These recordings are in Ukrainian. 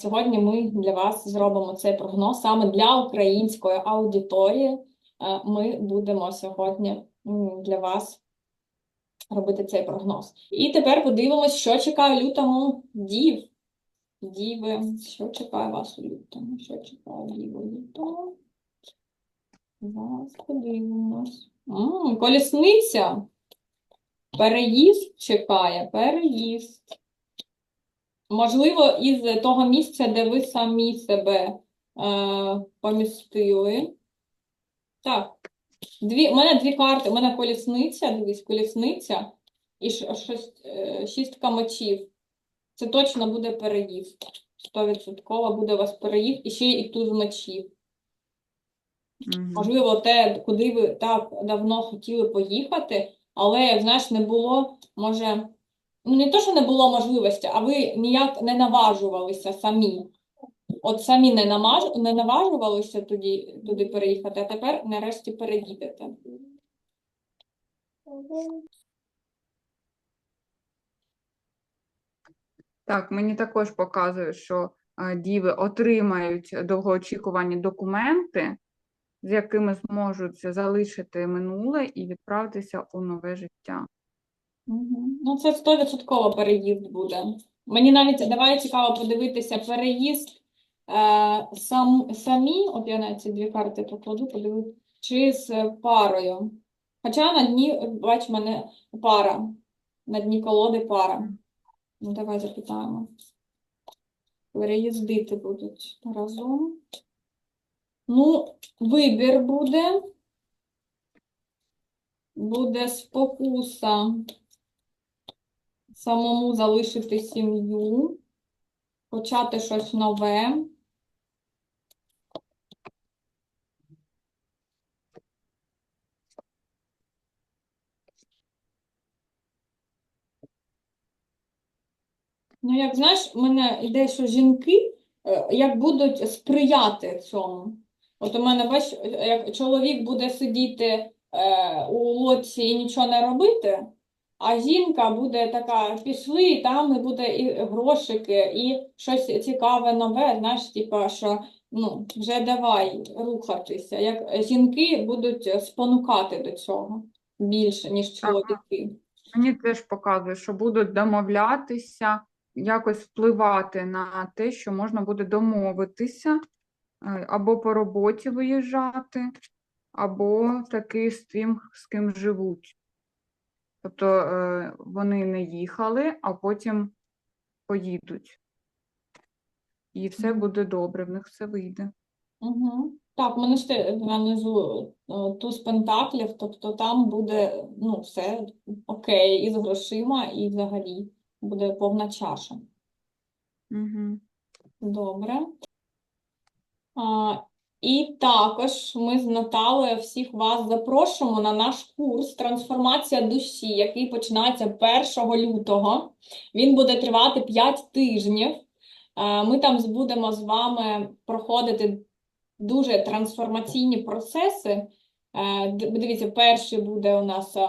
Сьогодні ми для вас зробимо цей прогноз саме для української аудиторії. Е, Ми будемо сьогодні для вас робити цей прогноз. І тепер подивимось, що чекає лютому дів. Діви, що чекає вас у лютому? Що чекає діви лютому? Зараз подивимось. Колісниця. Переїзд чекає, переїзд. Можливо, із того місця, де ви самі себе е, помістили. Так, дві, у мене дві карти. У мене колісниця, дивись, колісниця і ш- шость- е, шістка мечів. Це точно буде переїзд. 100% буде у вас переїзд і ще і туз мечів. Мгм. Можливо, те, куди ви так давно хотіли поїхати, але, знаєш, не було, може, ну не то, що не було можливості, а ви ніяк не наважувалися самі. От самі не, намаж... не наважувалися тоді, туди переїхати, а тепер нарешті переїдете. Так, мені також показує, що е, діви отримають довгоочікувані документи, з якими зможуть залишити минуле і відправитися у нове життя. Ну, це 100% переїзд буде. Мені навіть давай цікаво подивитися переїзд е, сам, самі, от я на ці дві карти покладу, подивитися, чи з парою. Хоча на дні, бач, мене пара. На дні колоди пара. Ну, давай запитаємо. Переїздити будуть разом. Ну, вибір буде. Буде спокуса самому залишити сім'ю, почати щось нове. Ну, як знаєш, в мене ідея, що жінки е, як будуть сприяти цьому. От у мене, бач, як чоловік буде сидіти е, у лодці і нічого не робити, а жінка буде така, пішли, і там і буде і грошики, і щось цікаве нове, знаєш, типа, що ну, вже давай рухатися. Як жінки будуть спонукати до цього більше, ніж чоловіки. Мені теж показує, що будуть домовлятися, якось впливати на те, що можна буде домовитися, е, або по роботі виїжджати, або таки з тим, з ким живуть. Тобто е, вони не їхали, а потім поїдуть. І все буде добре, в них все вийде. Угу. Так, мене ще нанизу е, туз пентаклів, тобто там буде ну, все окей, і з грошима, і взагалі буде повна чаша. Угу. Добре. А, і також ми з Наталею всіх вас запрошуємо на наш курс Трансформація душі, який починається 1 лютого. Він буде тривати 5 тижнів. Е, Ми там будемо з вами проходити дуже трансформаційні процеси. Е, Дивіться, перший буде у нас е,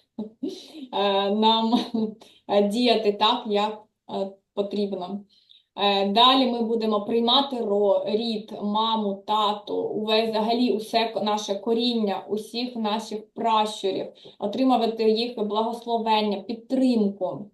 нам е, діяти так, як е, потрібно. Е, Далі ми будемо приймати рід, маму, тату, увесь взагалі усе наше коріння, усіх наших пращурів, отримувати їх благословення, підтримку.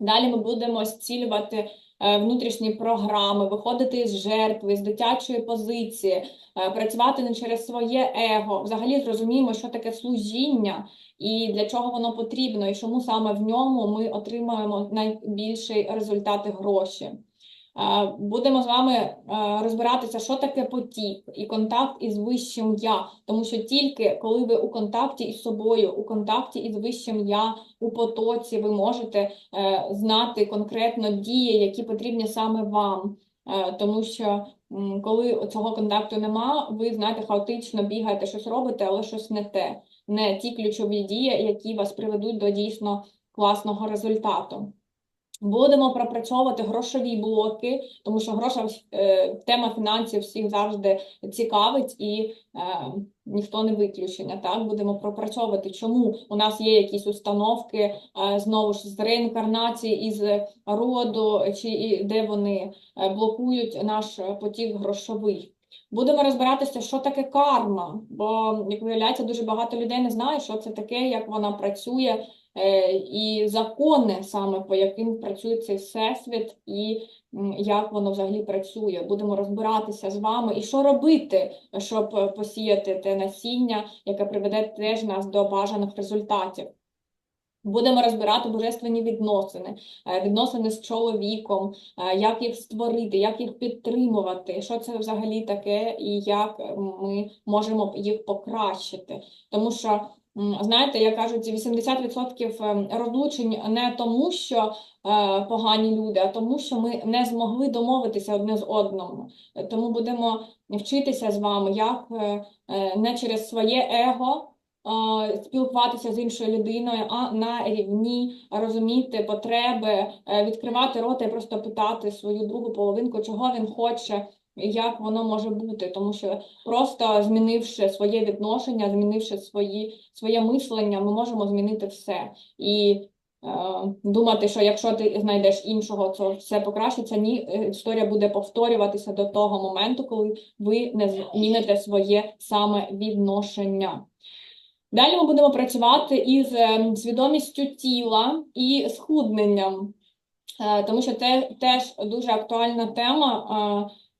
Далі ми будемо зцілювати е, внутрішні програми, виходити з жертви, з дитячої позиції, е, працювати не через своє его. Взагалі зрозуміємо, що таке служіння і для чого воно потрібно, і чому саме в ньому ми отримаємо найбільші результати гроші. Будемо з вами розбиратися, що таке потік і контакт із вищим я, тому що тільки коли ви у контакті із собою, у контакті із вищим я, у потоці, ви можете е, знати конкретно дії, які потрібні саме вам. Е, Тому що коли цього контакту нема, ви знаєте, хаотично бігаєте, щось робите, але щось не те, не ті ключові дії, які вас приведуть до дійсно класного результату. Будемо пропрацьовувати грошові блоки, тому що грошова е, тема фінансів всіх завжди цікавить і е, ніхто не виключення. Так, будемо пропрацьовувати, чому у нас є якісь установки е, знову ж з реінкарнації із роду, чи і де вони е, блокують наш потік грошовий. Будемо розбиратися, що таке карма, бо, як виявляється, дуже багато людей не знає, що це таке, як вона працює, і закони саме по яким працює цей всесвіт, і як воно взагалі працює. Будемо розбиратися з вами, і що робити, щоб е, посіяти те насіння, яке приведе теж нас до бажаних результатів. Будемо розбирати божественні відносини, е, відносини з чоловіком, е, як їх створити, як їх підтримувати, що це взагалі таке, і як ми можемо їх покращити. Тому що, знаєте, як кажуть, 80% ем, розлучень не тому, що е, погані люди, а тому, що ми не змогли домовитися одне з одному. Тому будемо вчитися з вами, як е, е, не через своє его спілкуватися з іншою людиною, а на рівні розуміти потреби, відкривати рота і просто питати свою другу половинку, чого він хоче, як воно може бути. Тому що просто змінивши своє відношення, змінивши свої, своє мислення, ми можемо змінити все. І е, думати, що якщо ти знайдеш іншого, то все покращиться. Ні, е, історія буде повторюватися до того моменту, коли ви не зміните своє саме відношення. Далі ми будемо працювати із е, свідомістю тіла і схудненням, тому що це теж дуже актуальна тема,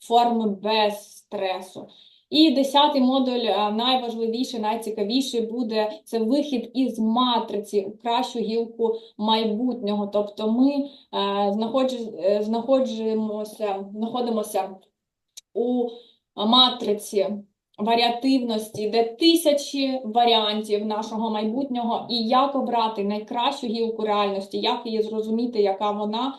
форми без стресу. І десятий модуль, е, найважливіший, найцікавіший буде це вихід із матриці у кращу гілку майбутнього. Тобто ми е, знаходж- е, знаходимося у матриці варіативності, де тисячі варіантів нашого майбутнього, і як обрати найкращу гілку реальності, як її зрозуміти, яка вона,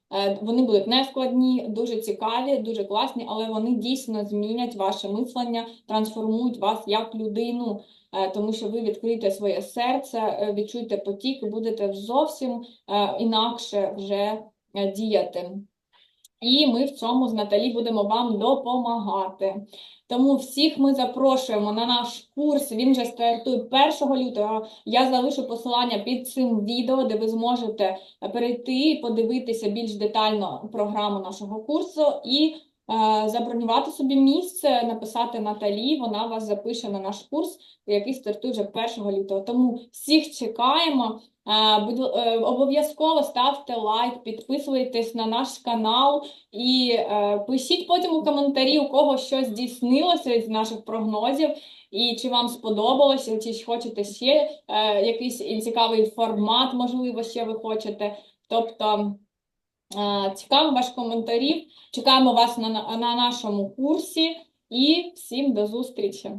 вони будуть нескладні, дуже цікаві, дуже класні, але вони дійсно змінять ваше мислення, трансформують вас як людину, е, тому що ви відкриєте своє серце, е, відчуєте потік і будете зовсім е, інакше вже е, діяти. І ми в цьому з Наталі будемо вам допомагати. Тому всіх ми запрошуємо на наш курс. Він же стартує 1 лютого. Я залишу посилання під цим відео, де ви зможете перейти і подивитися більш детально програму нашого курсу і забронювати собі місце, написати Наталі. Вона вас запише на наш курс, який стартує вже 1 лютого. Тому всіх чекаємо. Е, обов'язково ставте лайк, підписуйтесь на наш канал і е, пишіть потім у коментарі, у кого щось здійснилося з наших прогнозів, і чи вам сподобалося, чи хочете ще е, якийсь цікавий формат, можливо, ще ви хочете. Тобто цікаво ваш коментарів. Чекаємо вас на, на на нашому курсі і всім до зустрічі!